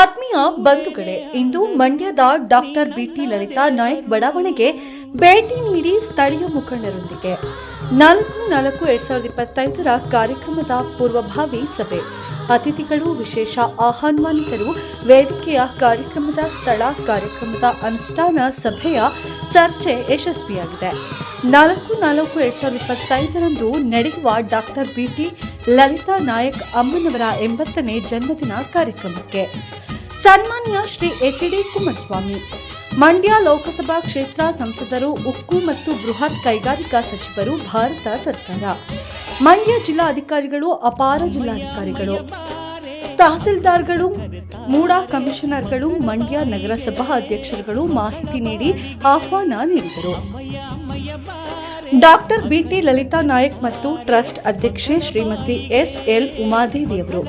ಆತ್ಮೀಯ ಬಂಧುಗಳೇ, ಇಂದು ಮಂಡ್ಯದ doctor B T Lalitha Nayak ಬಡಾವಣೆಗೆ ಭೇಟಿ ನೀಡಿ ಸ್ಥಳೀಯ ಮುಖಂಡರೊಂದಿಗೆ. ನಾಲ್ಕು ನಾಲ್ಕು ಎರಡ್ ಸಾವಿರದ ಇಪ್ಪತ್ತೈದರ ಕಾರ್ಯಕ್ರಮದ ಪೂರ್ವಭಾವಿ ಸಭೆ. ಅತಿಥಿಗಳು, ವಿಶೇಷ ಆಹ್ವಾನಿತರು, ವೇದಿಕೆಯ ಕಾರ್ಯಕ್ರಮದ ಸ್ಥಳ, ಕಾರ್ಯಕ್ರಮದ ಅನುಷ್ಠಾನ ಸಭೆಯ ಚರ್ಚೆ ಯಶಸ್ವಿಯಾಗಿದೆ. ನಾಲ್ಕು ನಾಲ್ಕು ಎರಡ್ ಸಾವಿರದ ಇಪ್ಪತ್ತೈದರಂದು ನಡೆಯುವ ಡಾಕ್ಟರ್ ಬಿಟಿ ಲಲಿತಾ ನಾಯಕ್ ಅಮ್ಮನವರ ಎಂಬತ್ತನೇ ಜನ್ಮದಿನ ಕಾರ್ಯಕ್ರಮಕ್ಕೆ. ಸನ್ಮಾನ್ಯ ಶ್ರೀ ಎಚ್ ಡಿ ಕುಮಾರಸ್ವಾಮಿ. ಮಂಡ್ಯ ಲೋಕಸಭಾ ಕ್ಷೇತ್ರ ಸಂಸದರು ಉಕ್ಕು ಮತ್ತು ಬೃಹತ್ ಕೈಗಾರಿಕಾ ಸಚಿವರು ಭಾರತ ಸರ್ಕಾರ. ಮಂಡ್ಯ ಜಿಲ್ಲಾಧಿಕಾರಿಗಳು ಅಪಾರ ಜಿಲ್ಲಾಧಿಕಾರಿಗಳು. ತಹಸೀಲ್ದಾರ್ಗಳು, ಮೂಡಾ ಕಮಿಷನರ್ಗಳು, ಮಂಡ್ಯ ನಗರಸಭಾ ಅಧ್ಯಕ್ಷರುಗಳು ಮಾಹಿತಿ ನೀಡಿ ಆಹ್ವಾನ ನೀಡಿದರು. ಡಾಕ್ಟರ್ ಬಿಟಿ ಲಲಿತಾ ನಾಯಕ್ ಮತ್ತು ಟ್ರಸ್ಟ್ ಅಧ್ಯಕ್ಷೆ ಶ್ರೀಮತಿ ಎಸ್ ಎಲ್ ಉಮಾದೇವಿಯವರು.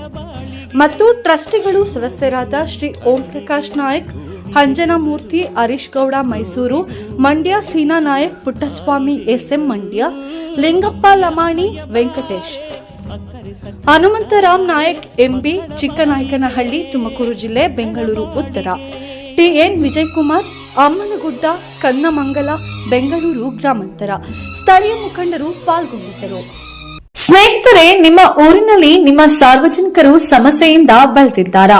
ಮತ್ತು ಟ್ರಸ್ಟಿಗಳು ಸದಸ್ಯರಾದ Shri Om Prakash Nayak Hanjanamurthy Harish Gowda Mysuru, Mandya Seena Nayak, Puttaswamy S M Mandya, Lingappa Lamani, Venkatesh. Hanumantharam Nayak, M B, Chikkanayakanahalli, Tumakuru ಜಿಲ್ಲೆ, ಬೆಂಗಳೂರು, ಉತ್ತರ. ಟಿಎನ್ ವಿಜಯಕುಮಾರ್, ಅಮ್ಮನಗುಡ್ಡ, ಕನ್ನಮಂಗಲ, ಬೆಂಗಳೂರು ಗ್ರಾಮಾಂತರ. ಸ್ಥಳೀಯ ಮುಖಂಡರು ಪಾಲ್ಗೊಂಡಿದ್ದರು. ಸ್ನೇಹಿತರೆ ನಿಮ್ಮ ಊರಿನಲ್ಲಿ ನಿಮ್ಮ ಸಾರ್ವಜನಿಕರು ಸಮಸ್ಯೆಯಿಂದ ಬಳಲಿದ್ದಾರಾ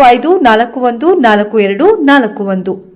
ಐದು ನಾಲ್ಕು ಒಂದು ನಾಲ್ಕು ಎರಡು ನಾಲ್ಕು ಒಂದು.